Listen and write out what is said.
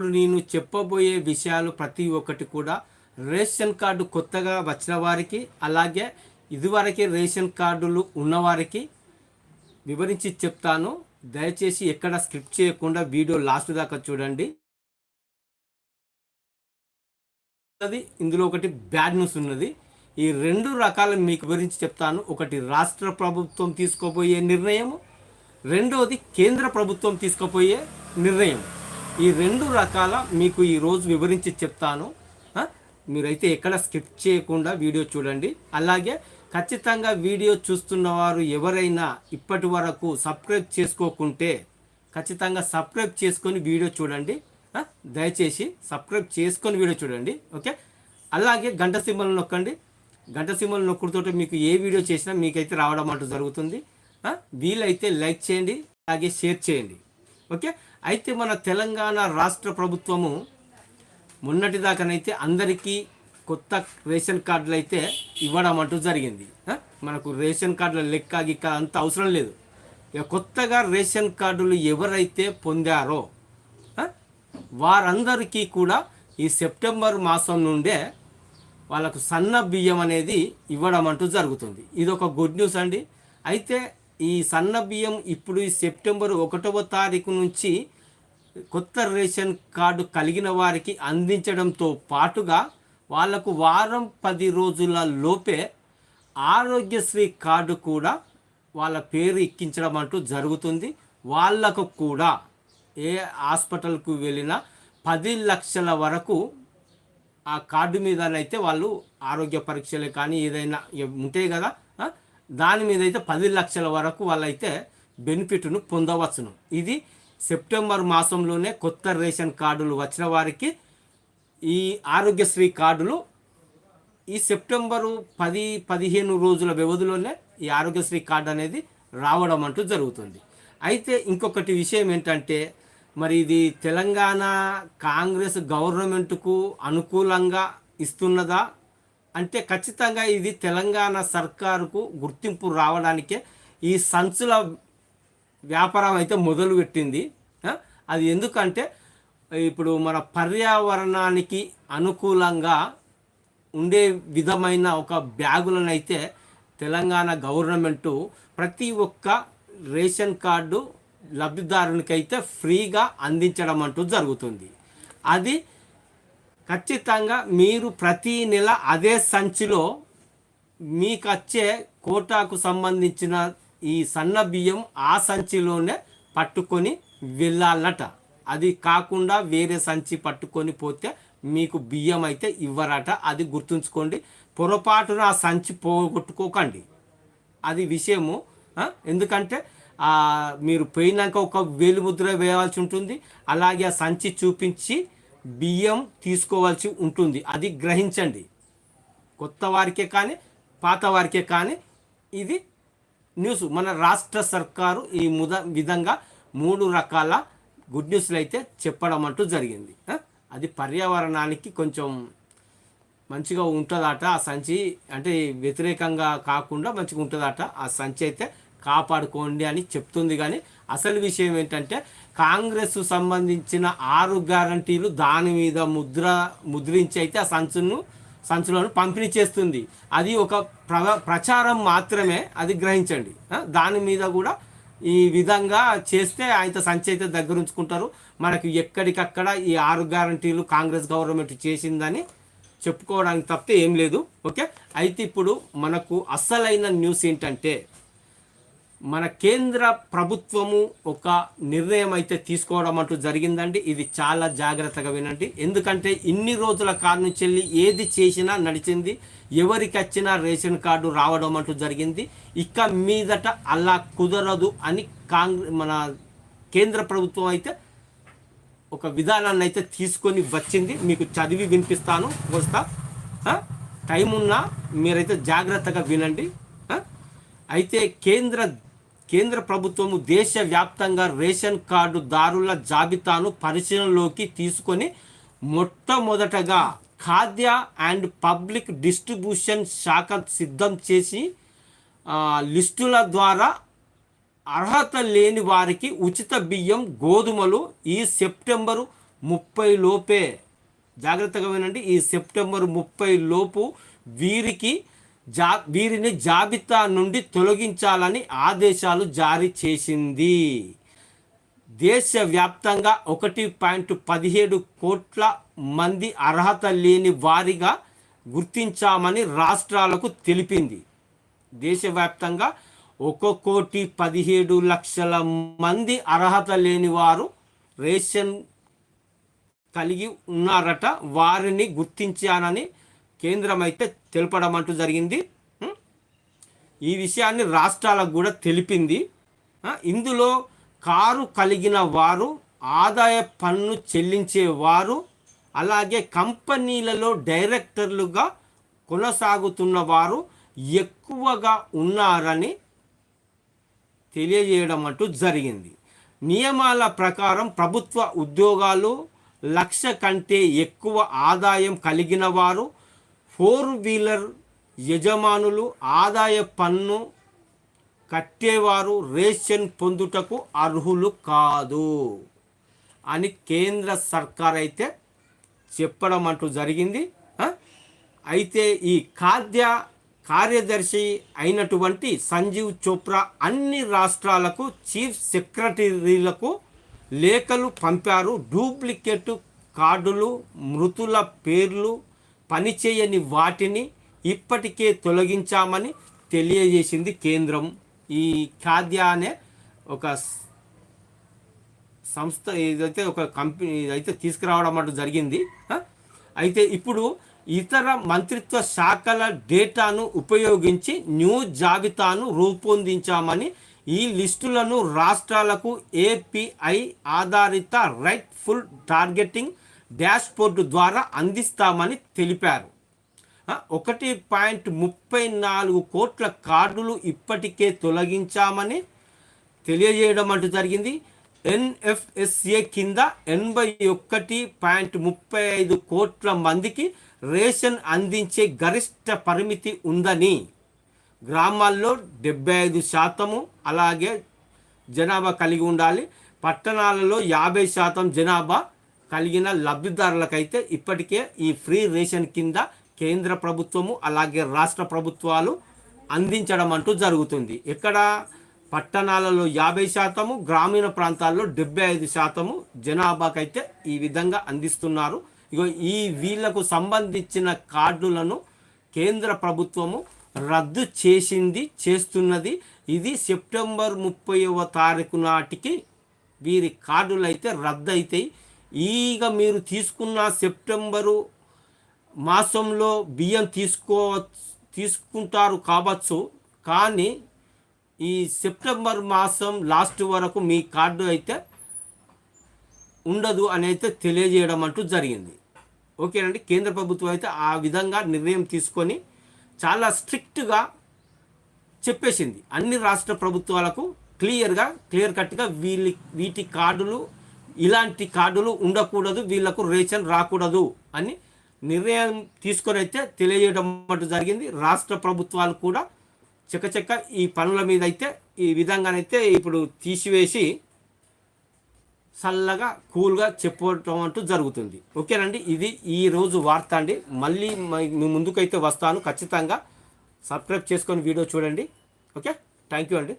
ఇప్పుడు నేను చెప్పబోయే విషయాలు ప్రతి ఒక్కటి కూడా రేషన్ కార్డు కొత్తగా వచ్చిన వారికి అలాగే ఇదివరకే రేషన్ కార్డులు ఉన్నవారికి వివరించి చెప్తాను. దయచేసి ఎక్కడ స్క్రిప్ట్ చేయకుండా వీడియో లాస్ట్ దాకా చూడండి. అది ఇందులో ఒకటి బ్యాడ్ న్యూస్ ఉన్నది. ఈ రెండు రకాల మీకు వివరించి చెప్తాను. ఒకటి రాష్ట్ర ప్రభుత్వం తీసుకోబోయే నిర్ణయం రెండవది కేంద్ర ప్రభుత్వం తీసుకోబోయే నిర్ణయం ఈ రెండు రకాల మీకు ఈరోజు వివరించి చెప్తాను. మీరైతే ఎక్కడ స్కిప్ చేయకుండా వీడియో చూడండి. అలాగే ఖచ్చితంగా వీడియో చూస్తున్న వారు ఎవరైనా ఇప్పటి వరకు సబ్స్క్రైబ్ చేసుకోకుంటే ఖచ్చితంగా సబ్స్క్రైబ్ చేసుకొని వీడియో చూడండి. దయచేసి సబ్స్క్రైబ్ చేసుకొని వీడియో చూడండి. ఓకే? అలాగే గంట సింబల్ నొక్కండి. గంట సింబల్ నొక్కుడుతో మీకు ఏ వీడియో చేసినా మీకైతే రావడం అంటూ జరుగుతుంది. వీలైతే లైక్ చేయండి. అలాగే షేర్ చేయండి. ఓకే? అయితే మన తెలంగాణ రాష్ట్ర ప్రభుత్వము మొన్నటి దాకానైతే అందరికీ కొత్త రేషన్ కార్డులు అయితే ఇవ్వడం అంటూ జరిగింది. మనకు రేషన్ కార్డుల లెక్క గిక్క అంత అవసరం లేదు. ఇక కొత్తగా రేషన్ కార్డులు ఎవరైతే పొందారో వారందరికీ కూడా ఈ సెప్టెంబర్ మాసం నుండే వాళ్ళకు సన్న బియ్యం అనేది ఇవ్వడం అంటూ జరుగుతుంది. ఇది ఒక గుడ్ న్యూస్ అండి. అయితే ఈ సన్న బియ్యం ఇప్పుడు ఈ సెప్టెంబర్ ఒకటవ తారీఖు నుంచి కొత్త రేషన్ కార్డు కలిగిన వారికి అందించడంతో పాటుగా వాళ్ళకు వారం పది రోజుల లోపే ఆరోగ్యశ్రీ కార్డు కూడా వాళ్ళ పేరు ఎక్కించడం అంటూ జరుగుతుంది. వాళ్ళకు కూడా ఏ హాస్పిటల్కు వెళ్ళినా పది లక్షల వరకు ఆ కార్డు మీదనైతే వాళ్ళు ఆరోగ్య పరీక్షలే కానీ ఏదైనా ఉంటాయి కదా దాని మీద అయితే పది లక్షల వరకు వాళ్ళైతే బెనిఫిట్ను పొందవచ్చును. ఇది సెప్టెంబర్ మాసంలోనే కొత్త రేషన్ కార్డులు వచ్చిన వారికి ఈ ఆరోగ్యశ్రీ కార్డులు ఈ సెప్టెంబరు పది పదిహేను రోజుల వ్యవధిలోనే ఈ ఆరోగ్యశ్రీ కార్డు అనేది రావడం అంటూ జరుగుతుంది. అయితే ఇంకొకటి విషయం ఏంటంటే మరి ఇది తెలంగాణ కాంగ్రెస్ గవర్నమెంట్కు అనుకూలంగా ఇస్తున్నదా? అంటే ఖచ్చితంగా ఇది తెలంగాణ సర్కారుకు గుర్తింపు రావడానికే ఈ సంచుల వ్యాపారం అయితే మొదలు పెట్టింది అది ఎందుకంటే ఇప్పుడు మన పర్యావరణానికి అనుకూలంగా ఉండే విధమైన ఒక బ్యాగులను అయితే తెలంగాణ గవర్నమెంటు ప్రతి ఒక్క రేషన్ కార్డు లబ్ధిదారునికైతే ఫ్రీగా అందించడం అంటూ జరుగుతుంది. అది ఖచ్చితంగా మీరు ప్రతి నెల అదే సంచిలో మీకు వచ్చే కోటాకు సంబంధించిన ఈ సన్న బియ్యం ఆ సంచిలోనే పట్టుకొని వెళ్ళాలట. అది కాకుండా వేరే సంచి పట్టుకొని పోతే మీకు బియ్యం అయితే ఇవ్వరట. అది గుర్తుంచుకోండి. పొరపాటున ఆ సంచి పోగొట్టుకోకండి. అది విషయము ఎందుకంటే మీరు పోయినాక ఒక వేలుముద్ర వేయాల్సి ఉంటుంది. అలాగే ఆ సంచి చూపించి బియ్యం తీసుకోవాల్సి ఉంటుంది. అది గ్రహించండి. కొత్త వారికే కానీ పాత వారికే కానీ ఇది న్యూస్. మన రాష్ట్ర సర్కారు ఈ ముద విధంగా మూడు రకాల గుడ్ న్యూస్లు అయితే చెప్పడం అంటూ జరిగింది. అది పర్యావరణానికి కొంచెం మంచిగా ఉంటుందట ఆ సంచి. అంటే వ్యతిరేకంగా కాకుండా మంచిగా ఉంటుందట ఆ సంచి అయితే కాపాడుకోండి అని చెప్తుంది. కానీ అసలు విషయం ఏంటంటే కాంగ్రెస్ సంబంధించిన ఆరు గ్యారంటీలు దాని మీద ముద్ర ముద్రించి అయితే ఆ సంచును సంచులను పంపిణీ చేస్తుంది. అది ఒక ప్ర ప్రచారం మాత్రమే అది గ్రహించండి. దాని మీద కూడా ఈ విధంగా చేస్తే ఆయన సంచి అయితే దగ్గర ఉంచుకుంటారు. మనకు ఎక్కడికక్కడ ఈ ఆరు గ్యారంటీలు కాంగ్రెస్ గవర్నమెంట్ చేసిందని చెప్పుకోవడానికి తప్పితే ఏం లేదు. ఓకే? అయితే ఇప్పుడు మనకు అస్సలైన న్యూస్ ఏంటంటే మన కేంద్ర ప్రభుత్వము ఒక నిర్ణయం అయితే తీసుకోవడం అంటూ జరిగిందండి. ఇది చాలా జాగ్రత్తగా వినండి. ఎందుకంటే ఇన్ని రోజుల కాడ నుంచి వెళ్ళి ఏది చేసినా నడిచింది ఎవరికి వచ్చినా రేషన్ కార్డు రావడం అంటూ జరిగింది. ఇక మీదట అలా కుదరదు అని కాంగ్రెస్ మన కేంద్ర ప్రభుత్వం అయితే ఒక విధానాన్ని అయితే తీసుకొని వచ్చింది. మీకు చదివి వినిపిస్తాను. వస్తా. టైం ఉన్నా మీరైతే జాగ్రత్తగా వినండి. అయితే కేంద్ర కేంద్ర ప్రభుత్వము దేశవ్యాప్తంగా రేషన్ కార్డు దారుల జాబితాను పరిశీలనలోకి తీసుకొని మొట్టమొదటగా ఖాద్య అండ్ పబ్లిక్ డిస్ట్రిబ్యూషన్ శాఖ సిద్ధం చేసి లిస్టుల ద్వారా అర్హత లేని వారికి ఉచిత బియ్యం గోధుమలు ఈ సెప్టెంబరు ముప్పై లోపే. జాగ్రత్తగా వినండి ఈ సెప్టెంబర్ ముప్పై లోపు వీరికి జా వీరిని జాబితా నుండి తొలగించాలని ఆదేశాలు జారీ చేసింది. దేశవ్యాప్తంగా ఒకటి పాయింట్ పదిహేడు కోట్ల మంది అర్హత లేని వారిగా గుర్తించామని రాష్ట్రాలకు తెలిపింది. దేశవ్యాప్తంగా ఒక కోటి పదిహేడు లక్షల మంది అర్హత లేని వారు రేషన్ కలిగి ఉన్నారట వారిని గుర్తించానని కేంద్రం అయితే తెలపడం అంటూ జరిగింది ఈ విషయాన్ని రాష్ట్రాలకు కూడా తెలిపింది. ఇందులో కారు కలిగిన వారు ఆదాయ పన్ను చెల్లించేవారు అలాగే కంపెనీలలో డైరెక్టర్లుగా కొనసాగుతున్న వారు ఎక్కువగా ఉన్నారని తెలియజేయడం అంటూ జరిగింది. నియమాల ప్రకారం ప్రభుత్వ ఉద్యోగాలు లక్ష కంటే ఎక్కువ ఆదాయం కలిగిన వారు ఫోర్ వీలర్ యజమానులు ఆదాయ పన్ను కట్టేవారు రేషన్ పొందుటకు అర్హులు కాదు అని కేంద్ర సర్కార్ అయితే చెప్పడం అంటూ జరిగింది. అయితే ఈ ఖాద్య కార్యదర్శి అయినటువంటి సంజీవ్ చోప్రా అన్ని రాష్ట్రాలకు చీఫ్ సెక్రటరీలకు లేఖలు పంపారు. డూప్లికేట్ కార్డులు మృతుల పేర్లు పనిచేయని వాటిని ఇప్పటికే తొలగించామని తెలియజేసింది కేంద్రం. ఈ ఖాద్య అనే ఒక సంస్థ ఇదైతే ఒక కంపెనీ ఇదైతే తీసుకురావడం అంటూ జరిగింది అయితే ఇప్పుడు ఇతర మంత్రిత్వ శాఖల డేటాను ఉపయోగించి న్యూ జాబితాను రూపొందించామని ఈ లిస్టులను రాష్ట్రాలకు ఏపీఐ ఆధారిత రైట్ ఫుల్ టార్గెటింగ్ డాష్బోర్డు ద్వారా అందిస్తామని తెలిపారు. ఒకటి పాయింట్ ముప్పై నాలుగు కోట్ల కార్డులు ఇప్పటికే తొలగించామని తెలియజేయడం అంటూ జరిగింది. ఎన్ఎఫ్ఎస్ఏ కింద ఎనభై ఒకటి పాయింట్ ముప్పై ఐదు కోట్ల మందికి రేషన్ అందించే గరిష్ట పరిమితి ఉందని గ్రామాల్లో డెబ్బై ఐదు శాతము అలాగే జనాభా కలిగి ఉండాలి. పట్టణాలలో యాభై శాతం జనాభా కలిగిన లబ్ధిదారులకైతే ఇప్పటికే ఈ ఫ్రీ రేషన్ కింద కేంద్ర ప్రభుత్వము అలాగే రాష్ట్ర ప్రభుత్వాలు అందించడం అంటూ జరుగుతుంది. ఇక్కడ పట్టణాలలో యాభై శాతము గ్రామీణ ప్రాంతాల్లో డెబ్బై ఐదు శాతము జనాభాకైతే ఈ విధంగా అందిస్తున్నారు. ఇగో ఈ వీళ్ళకు సంబంధించిన కార్డులను కేంద్ర ప్రభుత్వము రద్దు చేసింది చేస్తున్నది. ఇది సెప్టెంబర్ ముప్పైవ తారీఖు నాటికి వీరి కార్డులు అయితే రద్దు అవుతాయి ఈగ మీరు తీసుకున్న సెప్టెంబరు మాసంలో బియ్యం తీసుకో తీసుకుంటారు కావచ్చు కానీ ఈ సెప్టెంబర్ మాసం లాస్ట్ వరకు మీ కార్డు అయితే ఉండదు అని అయితే తెలియజేయడం అంటూ జరిగింది. ఓకేనండి కేంద్ర ప్రభుత్వం అయితే ఆ విధంగా నిర్ణయం తీసుకొని చాలా స్ట్రిక్ట్గా చెప్పేసింది. అన్ని రాష్ట్ర ప్రభుత్వాలకు క్లియర్గా క్లియర్ కట్గా వీళ్ళ వీటి కార్డులు ఇలాంటి కార్డులు ఉండకూడదు వీళ్ళకు రేషన్ రాకూడదు అని నిర్ణయం తీసుకొని అయితే తెలియజేయడం అంటూ జరిగింది. రాష్ట్ర ప్రభుత్వాలు కూడా చకచక ఈ పనుల మీద అయితే ఈ విధంగానైతే ఇప్పుడు తీసివేసి చల్లగా కూల్గా చెప్పడం అంటూ జరుగుతుంది. ఓకేనండి? ఇది ఈ రోజు వార్త అండి. మళ్ళీ మీ ముందుకైతే వస్తాను. ఖచ్చితంగా సబ్స్క్రైబ్ చేసుకొని వీడియో చూడండి. ఓకే? థ్యాంక్ యూ అండి.